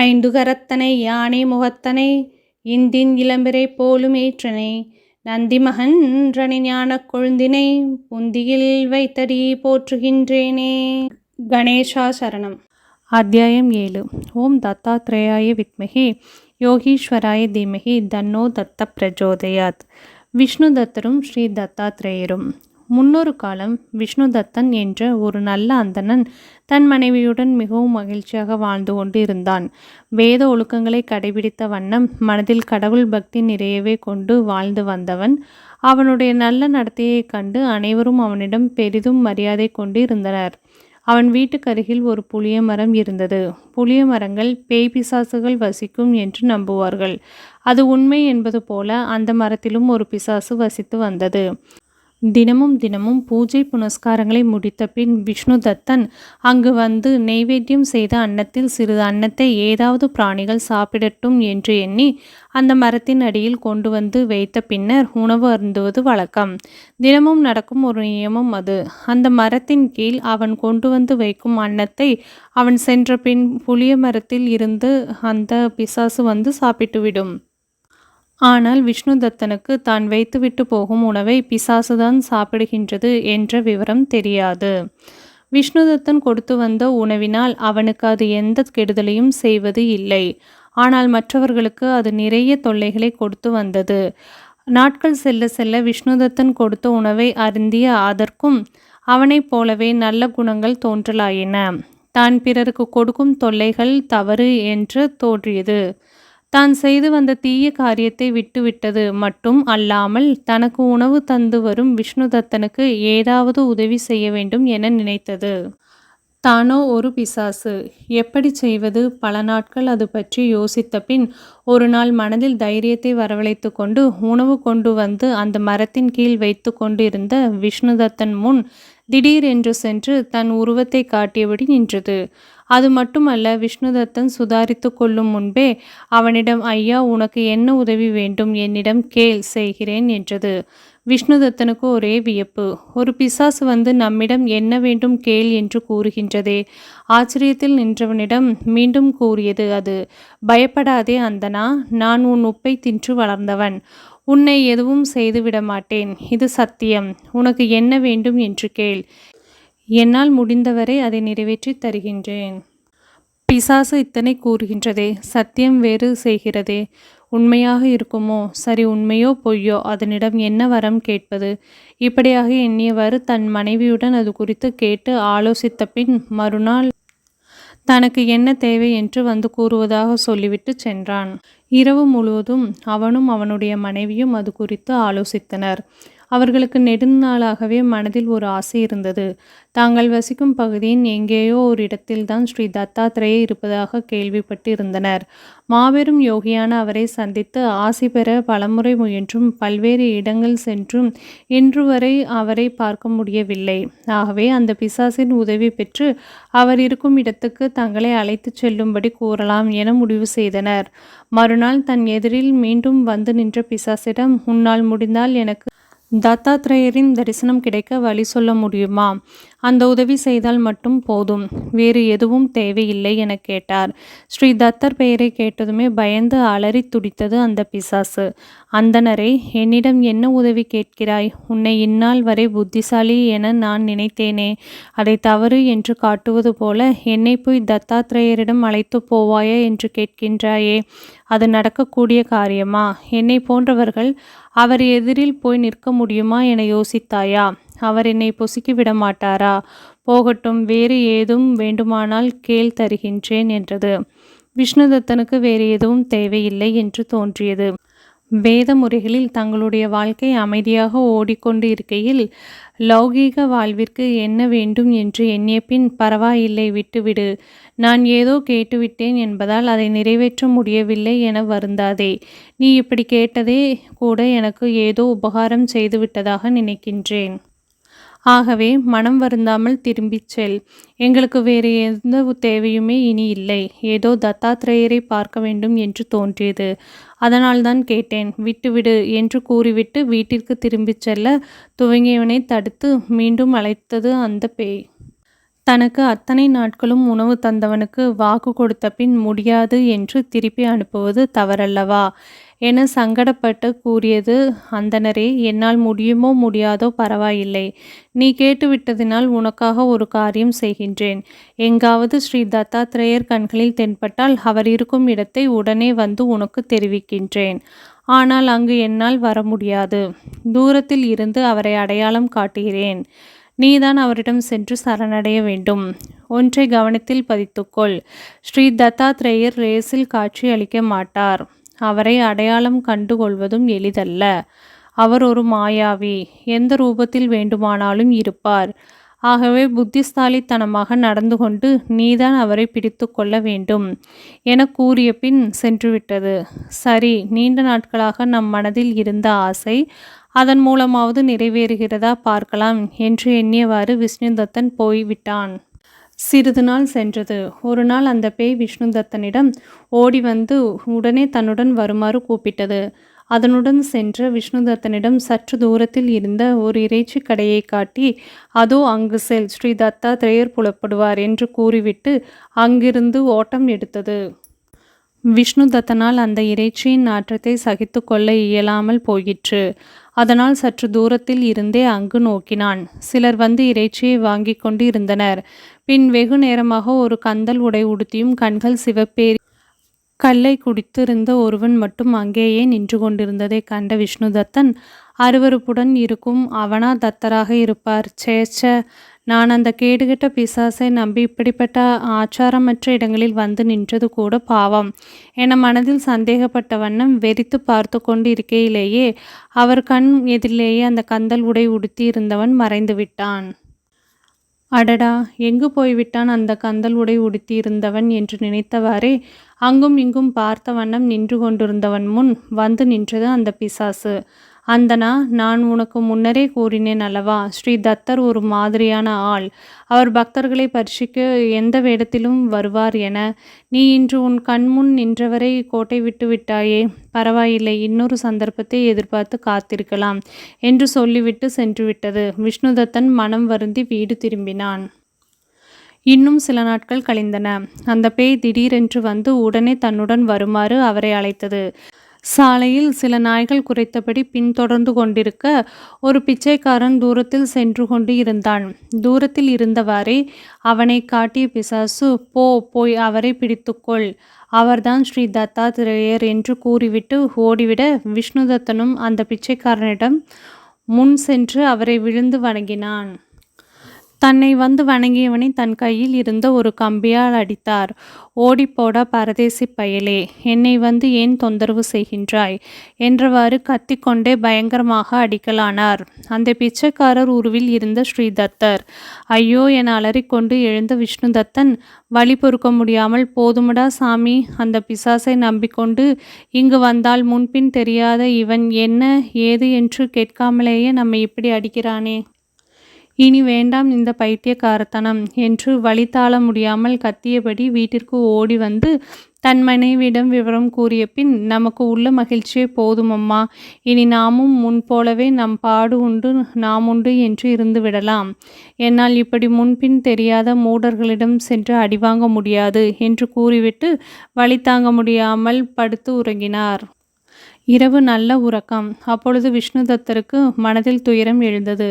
ஐந்து கரத்தனை யானை முகத்தனை இந்தின் இளம்பிரை போலும் ஏற்றனை. நந்திமகன்றனை ஞானக் கொழுந்தினை புந்தியில் வைத்தடி போற்றுகின்றேனே. கணேஷா சரணம். அத்தியாயம் ஏழு. ஓம் தத்தாத்ரேயாய வித்மகி யோகீஸ்வராய தீமகி தன்னோ தத்த பிரஜோதயாத். விஷ்ணு தத்தரும் ஸ்ரீ தத்தாத்ரேயரும். முன்னொரு காலம் விஷ்ணுதத்தன் என்ற ஒரு நல்ல அந்தணன் தன் மனைவியுடன் மிகவும் மகிழ்ச்சியாக வாழ்ந்து கொண்டு இருந்தான் வேத ஒழுக்கங்களை கடைபிடித்த வண்ணம் மனதில் கடவுள் பக்தி நிறையவே கொண்டு வாழ்ந்து வந்தவன். அவனுடைய நல்ல நடத்தையைக் கண்டு அனைவரும் அவனிடம் பெரிதும் மரியாதை கொண்டு இருந்தனர் அவன் வீட்டுக்கருகில் ஒரு புளிய மரம் இருந்தது. புளிய மரங்கள் பேய் பிசாசுகள் வசிக்கும் என்று நம்புவார்கள். அது உண்மை என்பது போல அந்த மரத்திலும் ஒரு பிசாசு வசித்து வந்தது. தினமும் தினமும் பூஜை புனஸ்காரங்களை முடித்த பின் விஷ்ணு தத்தன் அங்கு வந்து நெய்வேத்தியம் செய்த அன்னத்தில் சிறிது அன்னத்தை ஏதாவது பிராணிகள் சாப்பிடட்டும் என்று எண்ணி அந்த மரத்தின் அடியில் கொண்டு வந்து வைத்த பின்னர் உணவு அருந்துவது வழக்கம். தினமும் நடக்கும் ஒரு நியமம் அது. அந்த மரத்தின் கீழ் அவன் கொண்டு வந்து வைக்கும் அன்னத்தை அவன் சென்ற பின் புளிய மரத்தில் இருந்து அந்த பிசாசு வந்து சாப்பிட்டுவிடும். ஆனால் விஷ்ணுதத்தனுக்கு தான் வைத்துவிட்டு போகும் உணவை பிசாசுதான் சாப்பிடுகின்றது என்ற விவரம் தெரியாது. விஷ்ணுதத்தன் கொடுத்து வந்த உணவினால் அவனுக்கு அது எந்த கெடுதலையும் செய்வது இல்லை. ஆனால் மற்றவர்களுக்கு அது நிறைய தொல்லைகளை கொடுத்து வந்தது. நாட்கள் செல்ல செல்ல விஷ்ணுதத்தன் கொடுத்த உணவை அருந்திய அதற்கும் அவனைப் போலவே நல்ல குணங்கள் தோன்றலாயின. தான் பிறருக்கு கொடுக்கும் தொல்லைகள் தவறு என்று தோன்றியது. தான் செய்து வந்த தீய காரியத்தை விட்டுவிட்டது மட்டும் அல்லாமல் தனக்கு உணவு தந்து வரும் விஷ்ணுதத்தனுக்கு ஏதாவது உதவி செய்ய வேண்டும் என நினைத்தது. தானோ ஒரு பிசாசு. எப்படி செய்வது? பல நாட்கள் அது பற்றி யோசித்த பின் ஒரு நாள் மனதில் தைரியத்தை வரவழைத்து கொண்டு உணவு கொண்டு வந்து அந்த மரத்தின் கீழ் வைத்து கொண்டிருந்த விஷ்ணுதத்தன் முன் திடீரென்று சென்று தன் உருவத்தை காட்டியபடி நின்றது. அது மட்டுமல்ல விஷ்ணுதத்தன் சுதாரித்து கொள்ளும் முன்பே அவனிடம் ஐயா உனக்கு என்ன உதவி வேண்டும்? என்னிடம் கேள் செய்கிறேன் என்றது. விஷ்ணுதத்தனுக்கு ஒரே வியப்பு. ஒரு பிசாசு வந்து நம்மிடம் என்ன வேண்டும் கேள் என்று கூறுகின்றதே. ஆச்சரியத்தில் நின்றவனிடம் மீண்டும் கூறியது அது. பயப்படாதே அந்தனா நான் உன் உப்பை தின்று வளர்ந்தவன். உன்னை எதுவும் செய்துவிட மாட்டேன். இது சத்தியம். உனக்கு என்ன வேண்டும் என்று கேள். என்னால் முடிந்தவரை அதை நிறைவேற்றி தருகின்றேன். பிசாசு இத்தனை கூறுகின்றதே. சத்தியம் வேறு செய்கிறதே. உண்மையாக இருக்குமோ? சரி உண்மையோ பொய்யோ? அதனிடம் என்ன வரம் கேட்பது? இப்படியாக எண்ணியவாறு தன் மனைவியுடன் அது குறித்து கேட்டு ஆலோசித்த பின் மறுநாள் தனக்கு என்ன தேவை என்று வந்து கூறுவதாக சொல்லிவிட்டு சென்றான். இரவு முழுவதும் அவனும் அவனுடைய மனைவியும் அது குறித்து ஆலோசித்தனர். அவர்களுக்கு நெடுநாளாகவே மனதில் ஒரு ஆசை இருந்தது. தாங்கள் வசிக்கும் பகுதியின் எங்கேயோ ஒரு இடத்தில்தான் ஸ்ரீ தத்தாத்திரேய இருப்பதாக கேள்விப்பட்டு இருந்தனர். மாபெரும் யோகியான அவரை சந்தித்து ஆசி பெற பலமுறை முயன்றும் பல்வேறு இடங்கள் சென்றும் இன்று வரை அவரை பார்க்க முடியவில்லை. ஆகவே அந்த பிசாசின் உதவி பெற்று அவர் இருக்கும் இடத்துக்கு தங்களை அழைத்துச் செல்லும்படி கூறலாம் என முடிவு செய்தனர். மறுநாள் தன் எதிரில் மீண்டும் வந்து நின்ற பிசாசிடம் உன்னால் முடிந்தால் எனக்கு தத்தாத்ரேயரின் தரிசனம் கிடைக்க வழி சொல்ல முடியுமா? அந்த உதவி செய்தால் மட்டும் போதும். வேறு எதுவும் தேவையில்லை என கேட்டார். ஸ்ரீ தத்தர் பெயரை கேட்டதுமே பயந்து அலறி துடித்தது அந்த பிசாசு. அந்தனரே என்னிடம் என்ன உதவி கேட்கிறாய்? உன்னை இந்நாள் வரை புத்திசாலி என நான் நினைத்தேனே. அதை தவறு என்று காட்டுவது போல என்னை போய் தத்தாத்ரேயரிடம் அழைத்து போவாயா என்று கேட்கின்றாயே. அது நடக்கக்கூடிய காரியமா? என்னை போன்றவர்கள் அவர் எதிரில் போய் நிற்க முடியுமா என யோசித்தாயா? அவர் என்னை பொசுக்கி விட மாட்டாரா போகட்டும் வேறு ஏதும் வேண்டுமானால் கேள் தருகின்றேன் என்றது. விஷ்ணுதத்தனுக்கு வேறு எதுவும் தேவையில்லை என்று தோன்றியது. வேத முறைகளில் தங்களுடைய வாழ்க்கை அமைதியாக ஓடிக்கொண்டு இருக்கையில் லௌகீக வாழ்விற்கு என்ன வேண்டும் என்று எண்ணிய பின் பரவாயில்லை விட்டுவிடு. நான் ஏதோ கேட்டுவிட்டேன் என்பதால் அதை நிறைவேற்ற முடியவில்லை என வருந்தாதே. நீ இப்படி கேட்டதே கூட எனக்கு ஏதோ உபகாரம் செய்துவிட்டதாக நினைக்கின்றேன். ஆகவே மனம் வருந்தாமல் திரும்பிச் செல். எங்களுக்கு வேறு எந்த தேவையுமே இனி இல்லை. ஏதோ தத்தாத்திரேயரை பார்க்க வேண்டும் என்று தோன்றியது. அதனால்தான் கேட்டேன். விட்டுவிடு என்று கூறிவிட்டு வீட்டிற்கு திரும்பிச் செல்ல துவங்கியவனை தடுத்து மீண்டும் அழைத்தது அந்த பேய். தனக்கு அத்தனை நாட்களும் உணவு தந்தவனுக்கு வாக்கு கொடுத்த பின் முடியாது என்று திருப்பி அனுப்புவது தவறல்லவா? என சங்கடப்பட்டு கூறியது அந்தணரே என்னால் முடியுமோ முடியாதோ பரவாயில்லை. நீ கேட்டுவிட்டதினால் உனக்காக ஒரு காரியம் செய்கின்றேன். எங்காவது ஸ்ரீ தத்தாத்திரேயர் கண்களில் தென்பட்டால் அவர் இருக்கும் இடத்தை உடனே வந்து உனக்கு தெரிவிக்கின்றேன். ஆனால் அங்கு என்னால் வர முடியாது. தூரத்தில் இருந்து அவரை அடையாளம் காட்டுகிறேன். நீதான் அவரிடம் சென்று சரணடைய வேண்டும். ஒன்றை கவனத்தில் பதித்துக்கொள். ஸ்ரீ தத்தாத்ரேயர் ரேஸில் காட்சி அளிக்க மாட்டார். அவரை அடையாளம் கண்டுகொள்வதும் எளிதல்ல. அவர் ஒரு மாயாவி. எந்த ரூபத்தில் வேண்டுமானாலும் இருப்பார். ஆகவே புத்திஸ்தாலித்தனமாக நடந்து கொண்டு நீதான் அவரை பிடித்து கொள்ள வேண்டும் என கூறிய பின் சென்றுவிட்டது. சரி நீண்ட நாட்களாக நம் மனதில் இருந்த ஆசை அதன் மூலமாவது நிறைவேறுகிறதா பார்க்கலாம் என்று எண்ணியவாறு விஷ்ணுதத்தன் போய்விட்டான். சிறிது நாள் சென்றது. ஒரு நாள் அந்த பேய் விஷ்ணுதத்தனிடம் ஓடி வந்து உடனே தன்னுடன் வருமாறு கூப்பிட்டது. அதனுடன் சென்ற விஷ்ணுதத்தனிடம் சற்று தூரத்தில் இருந்த ஒரு இறைச்சி கடையை காட்டி அதோ அங்கு செல் ஸ்ரீ தத்தாத்திரேயர் புலப்படுவார் என்று கூறிவிட்டு அங்கிருந்து ஓட்டம் எடுத்தது. விஷ்ணுதத்தனால் அந்த இறைச்சியின் நாற்றத்தை சகித்து கொள்ள இயலாமல் போயிற்று. அதனால் சற்று தூரத்தில் இருந்தே அங்கு நோக்கினான். சிலர் வந்து இறைச்சியை வாங்கி கொண்டு இருந்தனர் பின் வெகு நேரமாக ஒரு கந்தல் உடை உடுத்தியும் கண்கள் சிவப்பேறி கல்லை குடித்திருந்த ஒருவன் மட்டும் அங்கேயே நின்று கொண்டிருந்ததை கண்ட விஷ்ணுதத்தன் அருவருப்புடன் இருக்கும் அவனா தத்தராக இருப்பார். சேச்ச நான் அந்த கேடுகிட்ட பிசாசை நம்பி இப்படிப்பட்ட ஆச்சாரமற்ற இடங்களில் வந்து நின்றது கூட பாவம். என மனதில் சந்தேகப்பட்ட வண்ணம் வெறித்து பார்த்து கொண்டு இருக்கையிலேயே அவர் கண் எதிரிலேயே அந்த கந்தல் உடை உடுத்தி இருந்தவன் மறைந்து விட்டான். அடடா எங்கு போய்விட்டான் அந்த கந்தல் உடை உடுத்தியிருந்தவன் என்று நினைத்தவாறே அங்கும் இங்கும் பார்த்த வண்ணம் நின்று கொண்டிருந்தவன் முன் வந்து நின்றது அந்த பிசாசு. அந்தனா நான் உனக்கு முன்னரே கூறினேன் அல்லவா? ஸ்ரீ தத்தர் ஒரு மாதிரியான ஆள். அவர் பக்தர்களை பரிசிக்க எந்த வேடத்திலும் வருவார் என. நீ இன்று உன் கண்முன் நின்றவரை கோட்டை விட்டு விட்டாயே. பரவாயில்லை இன்னொரு சந்தர்ப்பத்தை எதிர்பார்த்து காத்திருக்கலாம் என்று சொல்லிவிட்டு சென்றுவிட்டது விஷ்ணுதத்தன் மனம் வருந்தி வீடு திரும்பினான். இன்னும் சில நாட்கள் கழிந்தன. அந்த பேய் திடீரென்று வந்து உடனே தன்னுடன் வருமாறு அவரை அழைத்தது. சாலையில் சில நாய்கள் குறைத்தபடி பின்தொடர்ந்து கொண்டிருக்க ஒரு பிச்சைக்காரன் தூரத்தில் சென்று கொண்டு இருந்தான். தூரத்தில் இருந்தவாறே அவனை காட்டிய பிசாசு போ போய் அவரை பிடித்துக்கொள். அவர்தான் ஸ்ரீ தத்தாத்திரேயர் என்று கூறிவிட்டு ஓடிவிட விஷ்ணுதத்தனும் அந்த பிச்சைக்காரனிடம் முன் சென்று அவரை விழுந்து வணங்கினான். தன்னை வந்து வணங்கியவனை தன் கையில் இருந்த ஒரு கம்பியால் அடித்தார். ஓடிப்போட பரதேசி பயலே என்னை வந்து ஏன் தொந்தரவு செய்கின்றாய்? என்றவாறு கத்திக்கொண்டே பயங்கரமாக அடிக்கலானார். அந்த பிச்சைக்காரர் உருவில் இருந்த ஸ்ரீதத்தர் ஐயோ என அலறிக்கொண்டு எழுந்த விஷ்ணுதத்தன் வழி பொறுக்க முடியாமல் போதுமடா சாமி? அந்த பிசாசை நம்பிக்கொண்டு இங்கு வந்தால் முன்பின் தெரியாத இவன் என்ன ஏது என்று கேட்காமலேயே நம்மை இப்படி அடிக்கிறானே? இனி வேண்டாம் இந்த பைத்தியக்காரத்தனம் என்று வழி தாள முடியாமல் கத்தியபடி வீட்டிற்கு ஓடி வந்து தன் மனைவியிடம் விவரம் கூறிய பின் நமக்கு உள்ள மகிழ்ச்சியே போதுமம்மா இனி நாமும் முன் போலவே நம் பாடு உண்டு நாம் உண்டு என்று இருந்து விடலாம். என்னால் இப்படி முன்பின் தெரியாத மூடர்களிடம் சென்று அடிவாங்க முடியாது என்று கூறிவிட்டு வழி தாங்க முடியாமல் படுத்து உறங்கினார். இரவு நல்ல உறக்கம். அப்பொழுது விஷ்ணுதத்தருக்கு மனதில் துயரம் எழுந்தது.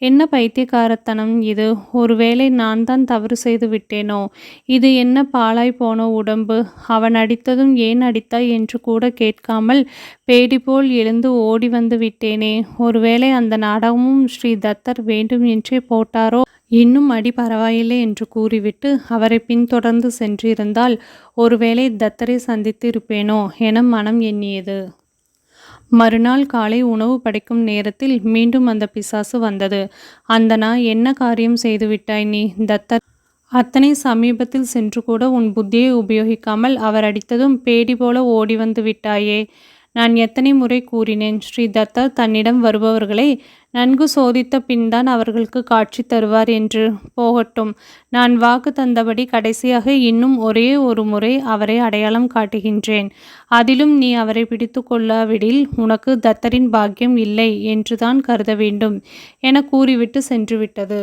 என்ன பைத்தியக்காரத்தனம் இது? ஒருவேளை நான் தான் தவறு செய்து விட்டேனோ? இது என்ன பாலாய் போன உடம்பு? அவன் அடித்ததும் ஏன் அடித்தாய் என்று கூட கேட்காமல் பேடி போல் எழுந்து ஓடி வந்து விட்டேனே. ஒருவேளை அந்த நாடகமும் ஸ்ரீ தத்தர் வேண்டும் என்றே போட்டாரோ? இன்னும் அடி பரவாயில்லை என்று கூறிவிட்டு அவரை பின்தொடர்ந்து சென்றிருந்தால் ஒருவேளை தத்தரை சந்தித்து இருப்பேனோ என மனம் எண்ணியது. மறுநாள் காலை உணவு படைக்கும் நேரத்தில் மீண்டும் அந்த பிசாசு வந்தது. அந்தனா என்ன காரியம் செய்துவிட்டாய் நீ? தத்தர் அத்தனை சமீபத்தில் சென்று கூட உன் புத்தியை உபயோகிக்காமல் அவர் அடித்ததும் பேடி போல ஓடி வந்து விட்டாயே. நான் எத்தனை முறை கூறினேன்? ஸ்ரீ தத்தா தன்னிடம் வருபவர்களை நன்கு சோதித்த பின்தான் அவர்களுக்கு காட்சி தருவார் என்று. போகட்டும். நான் வாக்கு தந்தபடி கடைசியாக இன்னும் ஒரே ஒரு முறை அவரை அடையாளம் காட்டுகின்றேன். அதிலும் நீ அவரை பிடித்து கொள்ளாவிடில் உனக்கு தத்தரின் பாக்கியம் இல்லை என்றுதான் கருத வேண்டும். என கூறிவிட்டு சென்றுவிட்டது.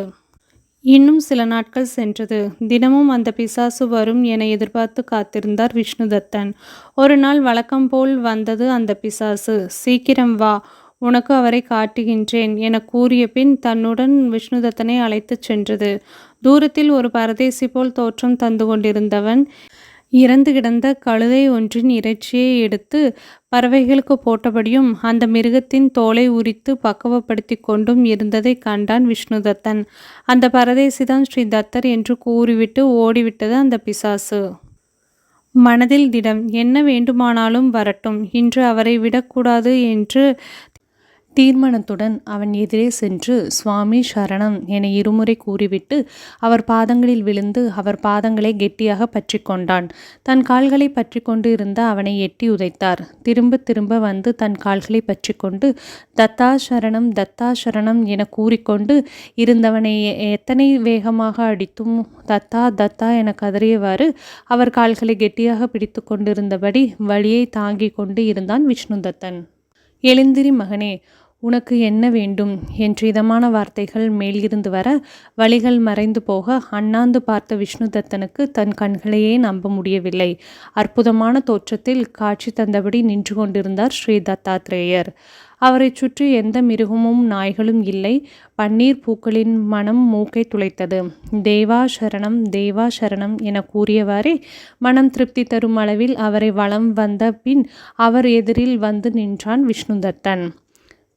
இன்னும் சில நாட்கள் சென்றது. தினமும் அந்த பிசாசு வரும் என எதிர்பார்த்து காத்திருந்தார் விஷ்ணுதத்தன். ஒரு நாள் வழக்கம் போல் வந்தது அந்த பிசாசு. சீக்கிரம் வா. உனக்கு அவரை காட்டுகின்றேன் எனக் கூறியபின் தன்னுடன் விஷ்ணுதத்தனை அழைத்துச் சென்றது. தூரத்தில் ஒரு பரதேசி போல் தோற்றம் தந்து கொண்டிருந்தவன் இறந்து கிடந்த கழுதை ஒன்றின் இறைச்சியை எடுத்து பறவைகளுக்குப் போட்டபடியும் அந்த மிருகத்தின் தோலை உரித்து பக்குவப்படுத்திக் கொண்டும் இருந்ததைக் கண்டான் விஷ்ணுதத்தன். அந்த பரதேசிதான் ஸ்ரீ தத்தர் என்று கூறிவிட்டு ஓடிவிட்டது அந்த பிசாசு. மனதில் திடம். என்ன வேண்டுமானாலும் வரட்டும். இன்று அவரை விடக்கூடாது என்று தீர்மானத்துடன் அவன் எதிரே சென்று சுவாமி சரணம் என இருமுறை கூறிவிட்டு அவர் பாதங்களில் விழுந்து அவர் பாதங்களை கெட்டியாக பற்றி கொண்டான். தன் கால்களைப் பற்றி கொண்டு இருந்த அவனை எட்டி உதைத்தார். திரும்ப திரும்ப வந்து தன் கால்களைப் பற்றி கொண்டு தத்தா சரணம் தத்தா சரணம் என கூறிக்கொண்டு இருந்தவனை எத்தனை வேகமாக அடித்தும் தத்தா தத்தா என கதறியவாறு அவர் கால்களை கெட்டியாக பிடித்து கொண்டிருந்தபடி வழியை தாங்கிக் கொண்டு இருந்தான் விஷ்ணுதத்தன். எழுந்திரி மகனே. உனக்கு என்ன வேண்டும்? என்ற இதமான வார்த்தைகள் மேலிருந்து வர வழிகள் மறைந்து போக அண்ணாந்து பார்த்த விஷ்ணுதத்தனுக்கு தன் கண்களையே நம்ப முடியவில்லை. அற்புதமான தோற்றத்தில் காட்சி தந்தபடி நின்று கொண்டிருந்தார் ஸ்ரீ தத்தாத்ரேயர். அவரைச் சுற்றி எந்த மிருகமும் நாய்களும் இல்லை. பன்னீர் பூக்களின் மனம் மூக்கை துளைத்தது. தேவா சரணம் தேவா சரணம் என கூறியவாறே மனம் திருப்தி தரும் அளவில் அவரை வலம் வந்த பின் அவர் எதிரில் வந்து நின்றான் விஷ்ணுதத்தன்.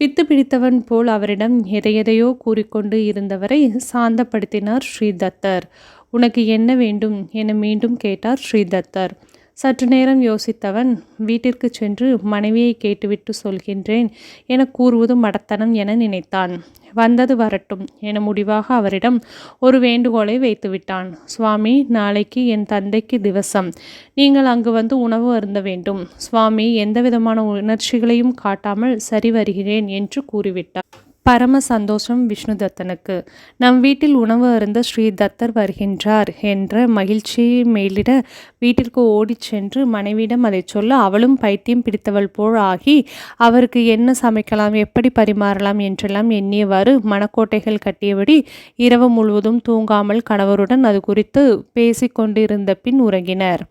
பித்து பிடித்தவன் போல் அவரிடம் எதையெதையோ கூறிக்கொண்டு இருந்தவரை சாந்தப்படுத்தினார் ஸ்ரீதத்தர் உனக்கு என்ன வேண்டும்? என மீண்டும் கேட்டார் ஸ்ரீதத்தர் சற்று நேரம் யோசித்தவன் வீட்டிற்குச் சென்று மனைவியைக் கேட்டுவிட்டு சொல்கின்றேன் என கூறுவது மடத்தனம் என நினைத்தான். வந்தது வரட்டும் என முடிவாக அவரிடம் ஒரு வேண்டுகோளை வைத்துவிட்டான். சுவாமி நாளைக்கு என் தந்தைக்கு திவசம். நீங்கள் அங்கு வந்து உணவு அருந்த வேண்டும். சுவாமி எந்தவிதமான உணர்ச்சிகளையும் காட்டாமல் சரி வருகிறேன் என்று கூறிவிட்டார். பரம சந்தோஷம் விஷ்ணுதத்தனுக்கு. நம் வீட்டில் உணவு அருந்த ஸ்ரீ தத்தர் வருகின்றார் என்ற மகிழ்ச்சி மேலிட வீட்டிற்கு ஓடிச் சென்று மனைவியிடம் அதை சொல்ல அவளும் பைத்தியம் பிடித்தவள் போல் ஆகி அவருக்கு என்ன சமைக்கலாம் எப்படி பரிமாறலாம் என்றெல்லாம் எண்ணியவாறு மனக்கோட்டைகள் கட்டியபடி இரவு முழுவதும் தூங்காமல் கணவருடன் அது குறித்து பேசிக்கொண்டிருந்த பின் உறங்கினர்.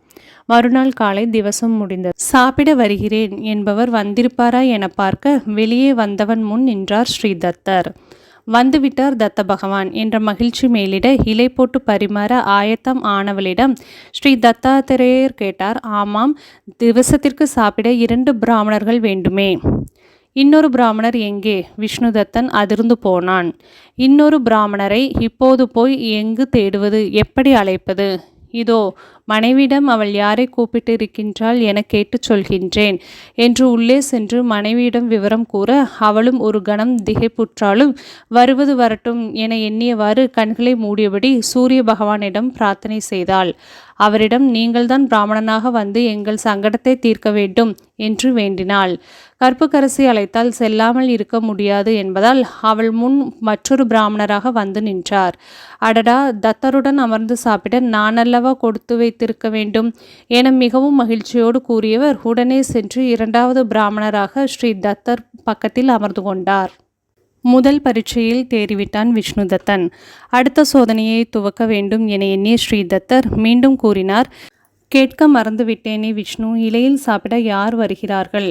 மறுநாள் காலை திவசம் முடிந்தது. சாப்பிட வருகிறேன் என்பவர் வந்திருப்பாரா எனப் பார்க்க வெளியே வந்தவன் முன் நின்றார் ஸ்ரீ தத்தர். வந்துவிட்டார் தத்த பகவான் என்ற மகிழ்ச்சி மேலிட இலை போட்டு பரிமாற ஆயத்தம் ஆனவளிடம் ஸ்ரீ தத்தாத்திரேயர் கேட்டார் ஆமாம் திவசத்திற்கு சாப்பிட இரண்டு பிராமணர்கள் வேண்டுமே. இன்னொரு பிராமணர் எங்கே? விஷ்ணுதத்தன் அதிர்ந்து போனான். இன்னொரு பிராமணரை இப்போது போய் எங்கு தேடுவது? எப்படி அழைப்பது? இதோ மனைவியிடம் அவள் யாரைக் கூப்பிட்டிருக்கின்றாள் என கேட்டுச் சொல்கின்றேன் என்று உள்ளே சென்று மனைவியிடம் விவரம் கூற அவளும் ஒரு கணம் திகைப்புற்றாலும் வருவது வரட்டும் என எண்ணியவாறு கண்களை மூடியபடி சூரிய பகவானிடம் பிரார்த்தனை செய்தாள். அவரிடம் நீங்கள்தான் பிராமணனாக வந்து எங்கள் சங்கடத்தை தீர்க்க வேண்டும் என்று வேண்டினாள். கற்புக்கரசி அழைத்தால் செல்லாமல் இருக்க முடியாது என்பதால் அவள் முன் மற்றொரு பிராமணராக வந்து நின்றார். அடடா தத்தருடன் அமர்ந்து சாப்பிட நானல்லவா கொடுத்து வைத்திருக்க வேண்டும் என மிகவும் மகிழ்ச்சியோடு கூறியவர் உடனே சென்று இரண்டாவது பிராமணராக ஸ்ரீ தத்தர் பக்கத்தில் அமர்ந்து கொண்டார். முதல் பரீட்சையில் தேறிவிட்டான் விஷ்ணுதத்தன். அடுத்த சோதனையை துவக்க வேண்டும் என எண்ணிய ஸ்ரீ தத்தர் மீண்டும் கூறினார் கேட்க மறந்துவிட்டேனே விஷ்ணு இலையில் சாப்பிட யார் வருகிறார்கள்?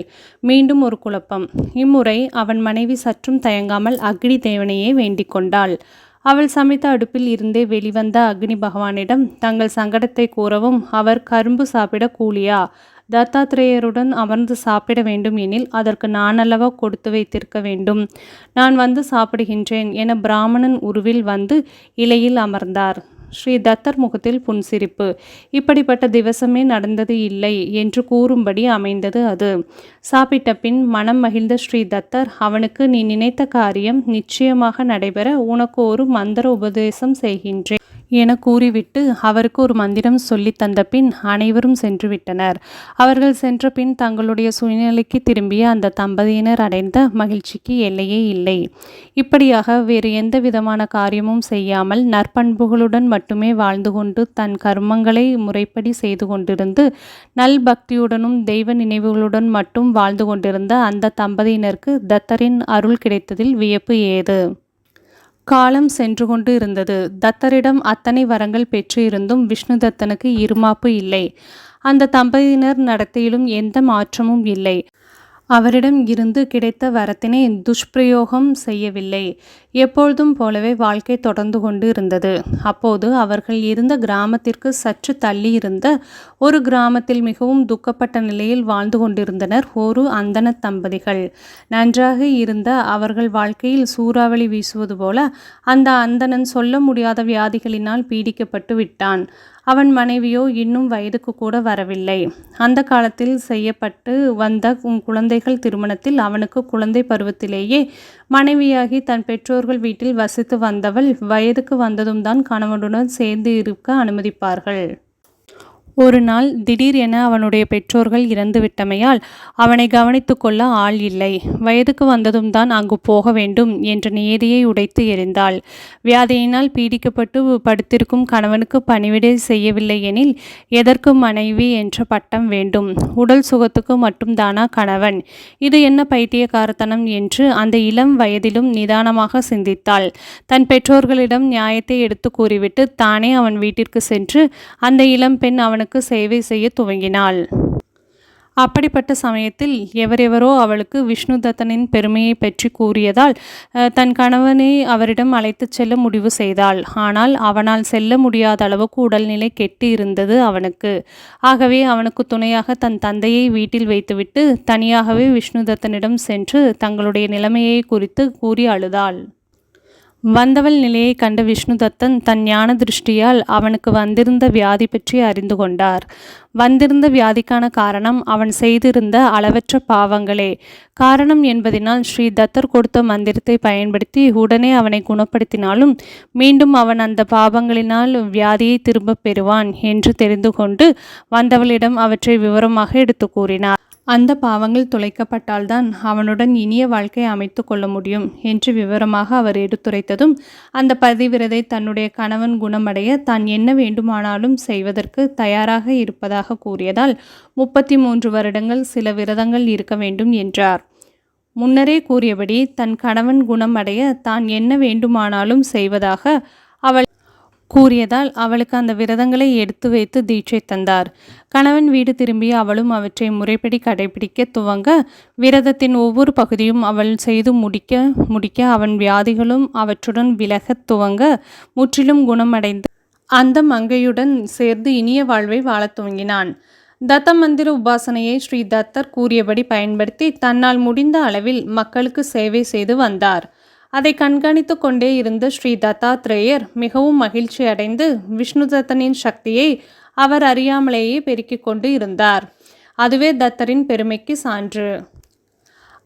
மீண்டும் ஒரு குழப்பம். இம்முறை அவன் மனைவி சற்றும் தயங்காமல் அக்னி தேவனையே வேண்டிக் கொண்டாள். அவள் சமைத்த அடுப்பில் இருந்தே வெளிவந்த அக்னி பகவானிடம் தங்கள் சங்கடத்தை கூறவும் அவர் கரும்பு சாப்பிட கூலியா? தத்தாத்ரேயருடன் அமர்ந்து சாப்பிட வேண்டும் எனில் அதற்கு நானல்லவா கொடுத்து வைத்திருக்க வேண்டும். நான் வந்து சாப்பிடுகின்றேன் என பிராமணன் உருவில் வந்து இலையில் அமர்ந்தார். ஸ்ரீ தத்தர் முகத்தில் புன்சிரிப்பு. இப்படிப்பட்ட திவசமே நடந்தது இல்லை என்று கூறும்படி அமைந்தது அது. சாப்பிட்ட பின் மனம் மகிழ்ந்த ஸ்ரீ தத்தர் அவனுக்கு நீ நினைத்த காரியம் நிச்சயமாக நடைபெற உனக்கு ஒரு மந்திர உபதேசம் செய்கின்றேன் என கூறிவிட்டு அவருக்கு ஒரு மந்திரம் சொல்லி தந்த பின் அனைவரும் சென்று விட்டனர். அவர்கள் சென்ற பின் தங்களுடைய சூழ்நிலைக்கு திரும்பிய அந்த தம்பதியினர் அடைந்த மகிழ்ச்சிக்கு எல்லையே இல்லை. இப்படியாக வேறு எந்த விதமான காரியமும் செய்யாமல் நற்பண்புகளுடன் மட்டுமே வாழ்ந்து கொண்டு தன் கர்மங்களை முறைப்படி செய்து கொண்டிருந்து நல் பக்தியுடனும் தெய்வ நினைவுகளுடன் மட்டும் வாழ்ந்து கொண்டிருந்த அந்த தம்பதியினருக்கு தத்தரின் அருள் கிடைத்ததில் வியப்பு ஏது? காலம் சென்று கொண்டு இருந்தது. தத்தரிடம் அத்தனை வரங்கள் பெற்று இருந்தும் விஷ்ணுதத்தனுக்கு இருமாப்பு இல்லை. அந்த தம்பதியினர் நடத்தையிலும் எந்த மாற்றமும் இல்லை. அவரிடம் இருந்து கிடைத்த வரத்தினை துஷ்பிரயோகம் செய்யவில்லை. எப்பொழுதும் போலவே வாழ்க்கை தொடர்ந்து கொண்டு இருந்தது. அப்போது அவர்கள் இருந்த கிராமத்திற்கு சற்று தள்ளி இருந்த ஒரு கிராமத்தில் மிகவும் துக்கப்பட்ட நிலையில் வாழ்ந்து கொண்டிருந்தனர் ஒரு அந்தன தம்பதிகள். நன்றாக இருந்த அவர்கள் வாழ்க்கையில் சூறாவளி வீசுவது போல அந்த அந்தணன் சொல்ல முடியாத வியாதிகளினால் பீடிக்கப்பட்டு விட்டான். அவன் மனைவியோ இன்னும் வயதுக்கு கூட வரவில்லை. அந்த காலத்தில் செய்யப்பட்டு வந்த குழந்தைகள் திருமணத்தில் அவனுக்கு குழந்தை பருவத்திலேயே மனைவியாகி தன் பெற்றோர்கள் வீட்டில் வசித்து வந்தவள் வயதுக்கு வந்ததும் தான் கணவனுடன் சேர்ந்து இருக்க அனுமதிப்பார்கள். ஒரு நாள் திடீர் என அவனுடைய பெற்றோர்கள் இறந்துவிட்டமையால் அவனை கவனித்து கொள்ள ஆள் இல்லை. வயதுக்கு வந்ததும் தான் அங்கு போக வேண்டும் என்ற நியதியை உடைத்து எறிந்தாள். வியாதியினால் பீடிக்கப்பட்டு படுத்திருக்கும் கணவனுக்கு பணிவிடை செய்யவில்லை எனில் எதற்கு மனைவி என்ற பட்டம் வேண்டும். உடல் சுகத்துக்கு மட்டும் தானா கணவன். இது என்ன பைத்தியக்காரத்தனம் என்று அந்த இளம் வயதிலும் நிதானமாக சிந்தித்தாள். தன் பெற்றோர்களிடம் நியாயத்தை எடுத்து கூறிவிட்டு தானே அவன் வீட்டிற்கு சென்று அந்த இளம் பெண் அவனுக்கு அவனுக்கு சேவை செய்ய துவங்கினாள். அப்படிப்பட்ட சமயத்தில் எவரெவரோ அவளுக்கு விஷ்ணு தத்தனின் பெருமையை பற்றி கூறியதால் தன் கணவனை அவரிடம் அழைத்துச் செல்ல முடிவு செய்தாள். ஆனால் அவனால் செல்ல முடியாத அளவுக்கு உடல்நிலை கெட்டு இருந்தது அவனுக்கு. ஆகவே அவனுக்கு துணையாக தன் தந்தையை வீட்டில் வைத்துவிட்டு தனியாகவே விஷ்ணுதத்தனிடம் சென்று தங்களுடைய நிலைமையை குறித்து கூறி அழுதாள். வந்தவள் நிலையை கண்ட விஷ்ணுதத்தன் தன் ஞான திருஷ்டியால் அவனுக்கு வந்திருந்த வியாதி பற்றி அறிந்து கொண்டார். வந்திருந்த வியாதிக்கான காரணம் அவன் செய்திருந்த அளவற்ற பாவங்களே. காரணம் என்பதினால் ஸ்ரீ தத்தர் கொடுத்த மந்திரத்தை பயன்படுத்தி உடனே அவனை குணப்படுத்தினாலும் மீண்டும் அவன் அந்த பாவங்களினால் வியாதியை திரும்பப் பெறுவான் என்று தெரிந்து கொண்டு வந்தவளிடம் அவற்றை விவரமாக எடுத்து கூறினார். அந்த பாவங்கள் துளைக்கப்பட்டால்தான் அவனுடன் இனிய வாழ்க்கை அமைத்து கொள்ள முடியும் என்று விவரமாக அவர் எடுத்துரைத்ததும் அந்த பதிவிரதை தன்னுடைய கணவன் குணமடைய தான் என்ன வேண்டுமானாலும் செய்வதற்கு தயாராக இருப்பதாக கூறியதால் முப்பத்தி மூன்று வருடங்கள் சில விரதங்கள் இருக்க வேண்டும் என்றார். முன்னரே கூறியபடி தன் கணவன் குணமடைய தான் என்ன வேண்டுமானாலும் செய்வதாக அவள் கூறியதால் அவளுக்கு அந்த விரதங்களை எடுத்து வைத்து தீட்சை தந்தார். கணவன் வீடு திரும்பி அவளும் அவற்றை முறைப்படி கடைபிடிக்க துவங்க விரதத்தின் ஒவ்வொரு பகுதியும் அவள் செய்து முடிக்க முடிக்க அவன் வியாதிகளும் அவற்றுடன் விலகத் துவங்க முற்றிலும் குணமடைந்த அந்த மங்கையுடன் சேர்ந்து இனிய வாழ்வை வாழத் துவங்கினான். தத்த மந்திர உபாசனையை ஸ்ரீ தத்தர் கூறியபடி பயன்படுத்தி தன்னால் முடிந்த அளவில் மக்களுக்கு சேவை செய்து வந்தார். அதை கண்காணித்து கொண்டே இருந்த ஸ்ரீ தத்தாத்ரேயர் மிகவும் மகிழ்ச்சி அடைந்து விஷ்ணு தத்தனின் சக்தியை அவர் அறியாமலேயே பெருக்கிக் கொண்டு இருந்தார். அதுவே தத்தரின் பெருமைக்கு சான்று.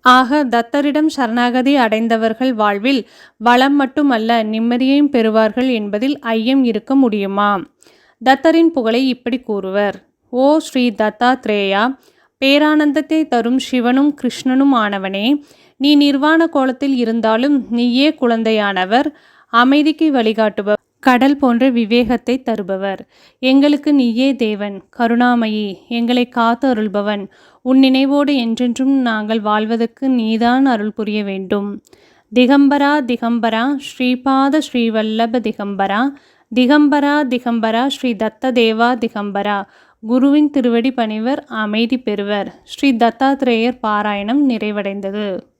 ஆக தத்தரிடம் சரணாகதி அடைந்தவர்கள் வாழ்வில் வளம் மட்டுமல்ல நிம்மதியையும் பெறுவார்கள் என்பதில் ஐயம் இருக்க முடியுமா? தத்தரின் புகழை இப்படி கூறுவர். ஓ ஸ்ரீ தத்தாத்ரேயா பேரானந்தத்தை தரும் சிவனும் கிருஷ்ணனும் ஆனவனே நீ நிர்வாண கோலத்தில் இருந்தாலும் நீயே குழந்தையானவர் அமைதிக்கு வழிகாட்டுபவர் கடல் போன்ற விவேகத்தை தருபவர். எங்களுக்கு நீயே தேவன் கருணாமயி எங்களை காத்து அருள்பவன் உன் நினைவோடு என்றென்றும் நாங்கள் வாழ்வதற்கு நீதான் அருள் புரிய வேண்டும். திகம்பரா திகம்பரா ஸ்ரீபாத ஸ்ரீவல்லப திகம்பரா திகம்பரா திகம்பரா ஸ்ரீ தத்த தேவா திகம்பரா. குருவின் திருவடி பணிவர் அமைதி பெறுவர். ஸ்ரீ தத்தாத்ரேயர் பாராயணம் நிறைவடைந்தது.